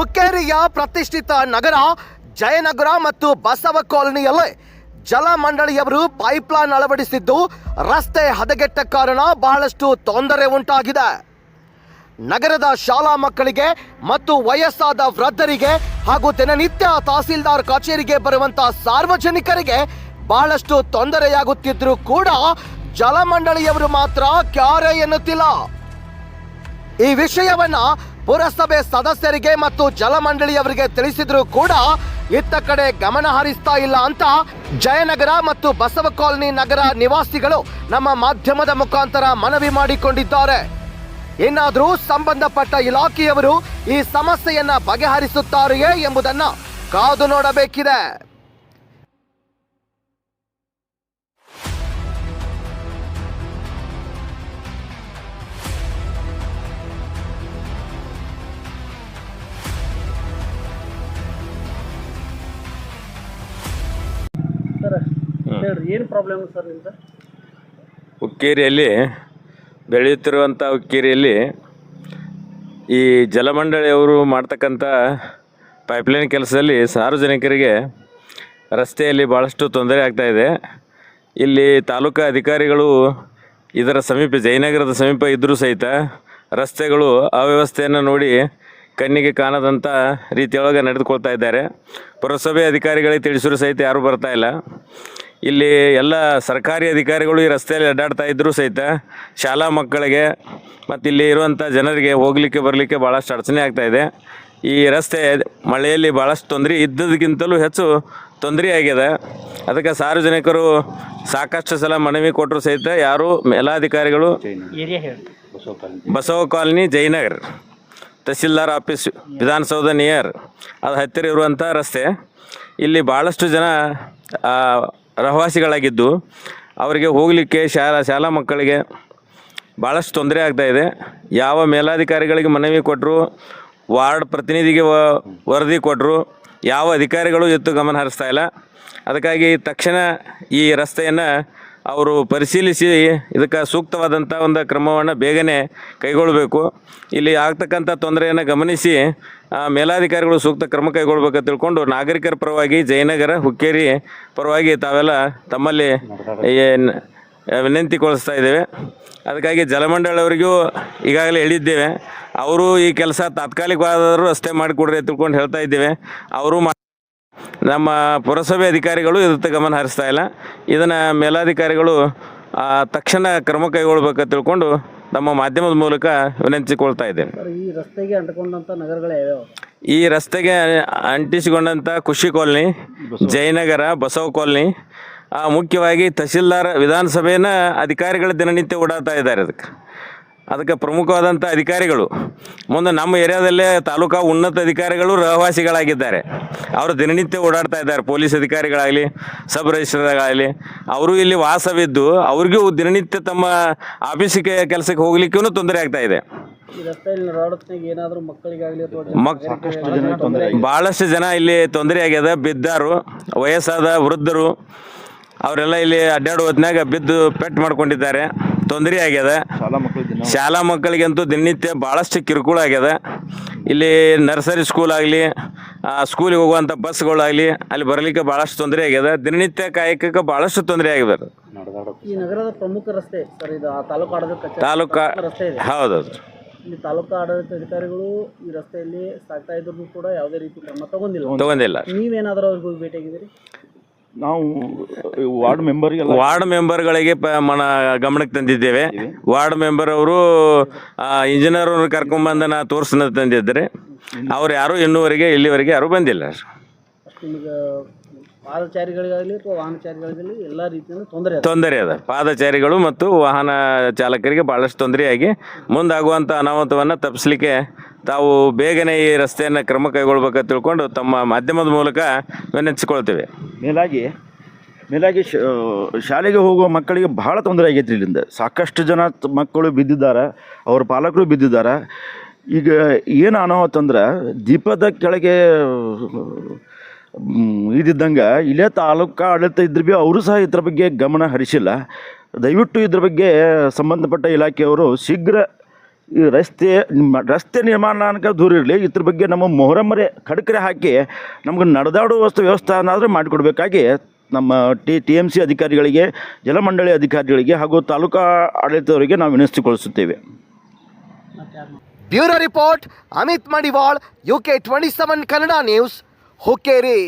ಹುಕ್ಕೇರಿಯ ಪ್ರತಿಷ್ಠಿತ ನಗರ ಜಯನಗರ ಮತ್ತು ಬಸವ ಕಾಲನಿಯಲ್ಲಿ ಜಲಮಂಡಳಿಯವರು ಪೈಪ್ಲೈನ್ ಅಳವಡಿಸಿದ್ದು ರಸ್ತೆ ಹದಗೆಟ್ಟ ಕಾರಣ ಬಹಳಷ್ಟು ತೊಂದರೆ ಉಂಟಾಗಿದೆ. ನಗರದ ಶಾಲಾ ಮಕ್ಕಳಿಗೆ ಮತ್ತು ವಯಸ್ಸಾದ ವೃದ್ಧರಿಗೆ ಹಾಗೂ ದಿನನಿತ್ಯ ತಹಸೀಲ್ದಾರ್ ಕಚೇರಿಗೆ ಬರುವಂತಹ ಸಾರ್ವಜನಿಕರಿಗೆ ಬಹಳಷ್ಟು ತೊಂದರೆಯಾಗುತ್ತಿದ್ರೂ ಕೂಡ ಜಲಮಂಡಳಿಯವರು ಮಾತ್ರ ಕ್ಯಾರೆ ಎನ್ನುತ್ತಿಲ್ಲ. ಈ ವಿಷಯವನ್ನ ಪುರಸಭೆ ಸದಸ್ಯರಿಗೆ ಮತ್ತು ಜಲಮಂಡಳಿಯವರಿಗೆ ತಿಳಿಸಿದ್ರು ಕೂಡ ಇತ್ತ ಕಡೆ ಗಮನ ಹರಿಸ್ತಾ ಇಲ್ಲ ಅಂತ ಜಯನಗರ ಮತ್ತು ಬಸವ ಕಾಲೋನಿ ನಗರ ನಿವಾಸಿಗಳು ನಮ್ಮ ಮಾಧ್ಯಮದ ಮುಖಾಂತರ ಮನವಿ ಮಾಡಿಕೊಂಡಿದ್ದಾರೆ. ಇನ್ನಾದರೂ ಸಂಬಂಧಪಟ್ಟ ಇಲಾಖೆಯವರು ಈ ಸಮಸ್ಯೆಯನ್ನ ಬಗೆಹರಿಸುತ್ತಾರೆಯೇ ಎಂಬುದನ್ನ ಕಾದು ನೋಡಬೇಕಿದೆ. ಏನು ಪ್ರಾಬ್ಲಮ್ ಸರ್ ನಿಮ್ದು? ಹುಕ್ಕೇರಿಯಲ್ಲಿ ಬೆಳೆಯುತ್ತಿರುವಂಥ ಹುಕ್ಕೇರಿಯಲ್ಲಿ ಈ ಜಲಮಂಡಳಿಯವರು ಮಾಡ್ತಕ್ಕಂಥ ಪೈಪ್ಲೈನ್ ಕೆಲಸದಲ್ಲಿ ಸಾರ್ವಜನಿಕರಿಗೆ ರಸ್ತೆಯಲ್ಲಿ ಭಾಳಷ್ಟು ತೊಂದರೆ ಆಗ್ತಾ ಇದೆ. ಇಲ್ಲಿ ತಾಲೂಕಾ ಅಧಿಕಾರಿಗಳು ಇದರ ಸಮೀಪ, ಜಯನಗರದ ಸಮೀಪ ಇದ್ದರೂ ಸಹಿತ ರಸ್ತೆಗಳು ಅವ್ಯವಸ್ಥೆಯನ್ನು ನೋಡಿ ಕಣ್ಣಿಗೆ ಕಾಣದಂಥ ರೀತಿಯೊಳಗೆ ನಡೆದುಕೊಳ್ತಾ ಇದ್ದಾರೆ. ಪುರಸಭೆ ಅಧಿಕಾರಿಗಳಿಗೆ ತಿಳಿಸಿದ್ರು ಸಹಿತ ಯಾರೂ ಬರ್ತಾ ಇಲ್ಲ. ಇಲ್ಲಿ ಎಲ್ಲ ಸರ್ಕಾರಿ ಅಧಿಕಾರಿಗಳು ಈ ರಸ್ತೆಯಲ್ಲಿ ಅಡ್ಡಾಡ್ತಾ ಇದ್ದರೂ ಸಹಿತ ಶಾಲಾ ಮಕ್ಕಳಿಗೆ ಮತ್ತು ಇಲ್ಲಿ ಇರುವಂಥ ಜನರಿಗೆ ಹೋಗಲಿಕ್ಕೆ ಬರಲಿಕ್ಕೆ ಭಾಳಷ್ಟು ಅಡಚಣೆ ಆಗ್ತಾ ಇದೆ. ಈ ರಸ್ತೆ ಮಳೆಯಲ್ಲಿ ಭಾಳಷ್ಟು ತೊಂದರೆ ಇದ್ದದಕ್ಕಿಂತಲೂ ಹೆಚ್ಚು ತೊಂದರೆ ಆಗಿದೆ. ಅದಕ್ಕೆ ಸಾರ್ವಜನಿಕರು ಸಾಕಷ್ಟು ಸಲ ಮನವಿ ಕೊಟ್ಟರು ಸಹಿತ ಯಾರು ಮೇಲಾಧಿಕಾರಿಗಳು Basava colony Jayanagar tahsildar office Vidhana Soudha near ಅದು ಹತ್ತಿರ ಇರುವಂಥ ರಸ್ತೆ. ಇಲ್ಲಿ ಭಾಳಷ್ಟು ಜನ ರಹವಾಸಿಗಳಾಗಿದ್ದು ಅವರಿಗೆ ಹೋಗಲಿಕ್ಕೆ ಶಾಲಾ ಶಾಲಾ ಮಕ್ಕಳಿಗೆ ಭಾಳಷ್ಟು ತೊಂದರೆ ಆಗ್ತಾ ಇದೆ. ಯಾವ ಮೇಲಾಧಿಕಾರಿಗಳಿಗೆ ಮನವಿ ಕೊಟ್ಟರು ವಾರ್ಡ್ ಪ್ರತಿನಿಧಿಗೆ ವರದಿ ಕೊಟ್ಟರು ಯಾವ ಅಧಿಕಾರಿಗಳು ಎತ್ತು ಗಮನ ಹರಿಸ್ತಾ ಇಲ್ಲ. ಅದಕ್ಕಾಗಿ ತಕ್ಷಣ ಈ ರಸ್ತೆಯನ್ನು ಅವರು ಪರಿಶೀಲಿಸಿ ಇದಕ್ಕೆ ಸೂಕ್ತವಾದಂಥ ಒಂದು ಕ್ರಮವನ್ನು ಬೇಗನೆ ಕೈಗೊಳ್ಳಬೇಕು. ಇಲ್ಲಿ ಆಗ್ತಕ್ಕಂಥ ತೊಂದರೆಯನ್ನು ಗಮನಿಸಿ ಮೇಲಾಧಿಕಾರಿಗಳು ಸೂಕ್ತ ಕ್ರಮ ಕೈಗೊಳ್ಬೇಕಂತ ತಿಳ್ಕೊಂಡು ನಾಗರಿಕರ ಪರವಾಗಿ ಜಯನಗರ, ಹುಕ್ಕೇರಿ ಪರವಾಗಿ ತಾವೆಲ್ಲ ತಮ್ಮಲ್ಲಿ ವಿನಂತಿ ವಿನಂತಿಗೊಳಿಸ್ತಾ ಇದ್ದೇವೆ. ಅದಕ್ಕಾಗಿ ಜಲಮಂಡಳವರಿಗೂ ಈಗಾಗಲೇ ಹೇಳಿದ್ದೇವೆ. ಅವರು ಈ ಕೆಲಸ ತಾತ್ಕಾಲಿಕವಾದರೂ ಅಷ್ಟೇ ಮಾಡಿಕೊಡ್ರಿ ತಿಳ್ಕೊಂಡು ಹೇಳ್ತಾ ಇದ್ದೇವೆ. ಅವರು ನಮ್ಮ ಪುರಸಭೆ ಅಧಿಕಾರಿಗಳು ಇದಕ್ಕೆ ಗಮನ ಹರಿಸ್ತಾ ಇಲ್ಲ. ಇದನ್ನು ಮೇಲಾಧಿಕಾರಿಗಳು ತಕ್ಷಣ ಕ್ರಮ ಕೈಗೊಳ್ಬೇಕಂತ ತಿಳ್ಕೊಂಡು ನಮ್ಮ ಮಾಧ್ಯಮದ ಮೂಲಕ ವಿನಂತಿಸಿಕೊಳ್ತಾ ಇದ್ದೇನೆ. ಈ ರಸ್ತೆಗೆ ಅಂಟಿಕೊಂಡಂಥ ನಗರಗಳು ಈ ರಸ್ತೆಗೆ ಅಂಟಿಸಿಕೊಂಡಂಥ ಖುಷಿ ಕಾಲನಿ ಜಯನಗರ ಬಸವ ಕಾಲನಿ ಆ, ಮುಖ್ಯವಾಗಿ ತಹಸೀಲ್ದಾರ್ ವಿಧಾನಸಭೆನ ಅಧಿಕಾರಿಗಳ ದಿನನಿತ್ಯ ಓಡಾಡ್ತಾ ಇದ್ದಾರೆ ಅದಕ್ಕೆ. ಅದಕ್ಕೆ ಪ್ರಮುಖವಾದಂಥ ಅಧಿಕಾರಿಗಳು. ಮುಂದೆ ನಮ್ಮ ಏರಿಯಾದಲ್ಲೇ ತಾಲೂಕಾ ಉನ್ನತ ಅಧಿಕಾರಿಗಳು ರಹವಾಸಿಗಳಾಗಿದ್ದಾರೆ. ಅವರು ದಿನನಿತ್ಯ ಓಡಾಡ್ತಾ ಇದ್ದಾರೆ ಪೊಲೀಸ್ ಅಧಿಕಾರಿಗಳಾಗಲಿ ಸಬ್ ರಿಜಿಸ್ಟ್ರಾಗಲಿ ಅವರು ಇಲ್ಲಿ ವಾಸವಿದ್ದು ಅವ್ರಿಗೂ ದಿನನಿತ್ಯ ತಮ್ಮ ಆಫೀಸಿಗೆ ಕೆಲಸಕ್ಕೆ ಹೋಗ್ಲಿಕ್ಕೂ ತೊಂದರೆ ಆಗ್ತಾ ಇದೆ. ಭಾಳಷ್ಟು ಜನ ಇಲ್ಲಿ ತೊಂದರೆ ಆಗ್ಯದ ಬಿದ್ದಾರು ವಯಸ್ಸಾದ ವೃದ್ಧರು. ಅವರೆಲ್ಲ ಇಲ್ಲಿ ಅಡ್ಡಾಡುವ ಹೊತ್ತಿನಾಗ ಬಿದ್ದು ಪೆಟ್ಟು ಮಾಡ್ಕೊಂಡಿದ್ದಾರೆ. ತೊಂದರೆ ಆಗ್ಯದ. ಶಾಲಾ ಮಕ್ಕಳಿಗಂತೂ ದಿನನಿತ್ಯ ಭಾಳಷ್ಟು ಕಿರುಕುಳ ಆಗ್ಯದ. ಇಲ್ಲಿ ನರ್ಸರಿ ಸ್ಕೂಲ್ ಆಗಲಿ ಸ್ಕೂಲಿಗೆ ಹೋಗುವಂಥ ಬಸ್ಗಳಾಗಲಿ ಅಲ್ಲಿ ಬರಲಿಕ್ಕೆ ಭಾಳಷ್ಟು ತೊಂದರೆ ಆಗ್ಯದ. ದಿನನಿತ್ಯ ಕಾಯಕಕ್ಕೆ ಭಾಳಷ್ಟು ತೊಂದರೆ ಆಗಿದೆ ಈ ನಗರದ ಪ್ರಮುಖ ರಸ್ತೆ ಸರ್ ಇದು ಆ ತಾಲೂಕು ಆಡಳಿತ ತಾಲೂಕಾ ರಸ್ತೆ ಇದೆ. ಹೌದೌದು. ಇಲ್ಲಿ ತಾಲೂಕು ಆಡಳಿತ ಅಧಿಕಾರಿಗಳು ಈ ರಸ್ತೆಯಲ್ಲಿ ಸಾಗ್ತಾ ಇದ್ರು ಕೂಡ ಯಾವುದೇ ರೀತಿ ಕ್ರಮ ತಗೊಂಡಿಲ್ಲ. ತಗೊಂಡಿಲ್ಲ. ನೀವೇನಾದರೂ ಅವ್ರಿಗೆ ಹೋಗಿ ಭೇಟಿಯಾಗಿದ್ದೀರಿ ನಾವು ವಾರ್ಡ್ ಮೆಂಬರ್ ವಾರ್ಡ್ ಮೆಂಬರ್ಗಳಿಗೆ ಪ ಮನ ಗಮನಕ್ಕೆ ತಂದಿದ್ದೇವೆ. ವಾರ್ಡ್ ಮೆಂಬರ್ ಅವರು ಇಂಜಿನಿಯರ್ ಅವ್ರನ್ನ ಬಂದ ನಾ ತೋರಿಸ್ನ ತಂದಿದ್ದಾರೆ. ಅವ್ರು ಯಾರು ಇನ್ನೂವರೆಗೆ ಇಲ್ಲಿವರೆಗೆ ಯಾರು ಬಂದಿಲ್ಲ. ಅಷ್ಟು ನಿಮಗೆ ಪಾದಚಾರಿಗಳಿಗಾಗಲಿ ಅಥವಾ ವಾಹನಚಾರಿಗಳಿಗಾಗಲಿ ಎಲ್ಲ ರೀತಿಯಿಂದ ತೊಂದರೆ ಇದೆ ತೊಂದರೆ ಅದ. ಪಾದಚಾರಿಗಳು ಮತ್ತು ವಾಹನ ಚಾಲಕರಿಗೆ ಬಹಳಷ್ಟು ತೊಂದರೆಯಾಗಿ ಮುಂದಾಗುವಂಥ ಅನಾಹುತವನ್ನು ತಪ್ಪಿಸ್ಲಿಕ್ಕೆ ತಾವು ಬೇಗನೆ ಈ ರಸ್ತೆಯನ್ನು ಕ್ರಮ ಕೈಗೊಳ್ಬೇಕಂತ ತಿಳ್ಕೊಂಡು ತಮ್ಮ ಮಾಧ್ಯಮದ ಮೂಲಕ ವಿನಂತಿಸಿಕೊಳ್ತೇವೆ. ಮೇಲಾಗಿ ಮೇಲಾಗಿ ಶಾಲೆಗೆ ಹೋಗುವ ಮಕ್ಕಳಿಗೆ ಬಹಳ ತೊಂದರೆ ಆಗೈತ್ರಿ ಇಲ್ಲಿಂದ. ಸಾಕಷ್ಟು ಜನ ಮಕ್ಕಳು ಬಿದ್ದಿದ್ದಾರೆ, ಅವ್ರ ಪಾಲಕರು ಬಿದ್ದಿದ್ದಾರೆ. ಈಗ ಏನು ಅನಾಹುತ ಅಂದ್ರೆ ದೀಪದ ಕೆಳಗೆ ಇದ್ದಂಗೆ ಇಲ್ಲೇ ತಾಲೂಕು ಆಡಳಿತ ಇದ್ರ ಭೀ ಅವರು ಸಹ ಇದ್ರ ಬಗ್ಗೆ ಗಮನ ಹರಿಸಿಲ್ಲ. ದಯವಿಟ್ಟು ಇದ್ರ ಬಗ್ಗೆ ಸಂಬಂಧಪಟ್ಟ ಇಲಾಖೆಯವರು ಶೀಘ್ರ ಈ ರಸ್ತೆ ರಸ್ತೆ ರಸ್ತೆ ಅನ್ಕ ದೂರ ಇರಲಿ, ಇದ್ರ ಬಗ್ಗೆ ನಮ್ಮ ಮೊಹರಮ್ಮರೆ ಖಡ್ಕರೆ ಹಾಕಿ ನಮ್ಗೆ ನಡೆದಾಡುವ ವಸ್ತು ಅನ್ನಾದರೂ ಮಾಡಿಕೊಡ್ಬೇಕಾಗಿ ನಮ್ಮ ಟಿ ಟಿ ಎಂ ಸಿ ಅಧಿಕಾರಿಗಳಿಗೆ, ಜಲಮಂಡಳಿ ಅಧಿಕಾರಿಗಳಿಗೆ ಹಾಗೂ ತಾಲೂಕಾ ಆಡಳಿತದವರಿಗೆ ನಾವು ವಿನಂತಿಗೊಳಿಸುತ್ತೇವೆ bureau report, Amit Madiwal U K twenty seven Kannada news, Hukkeri.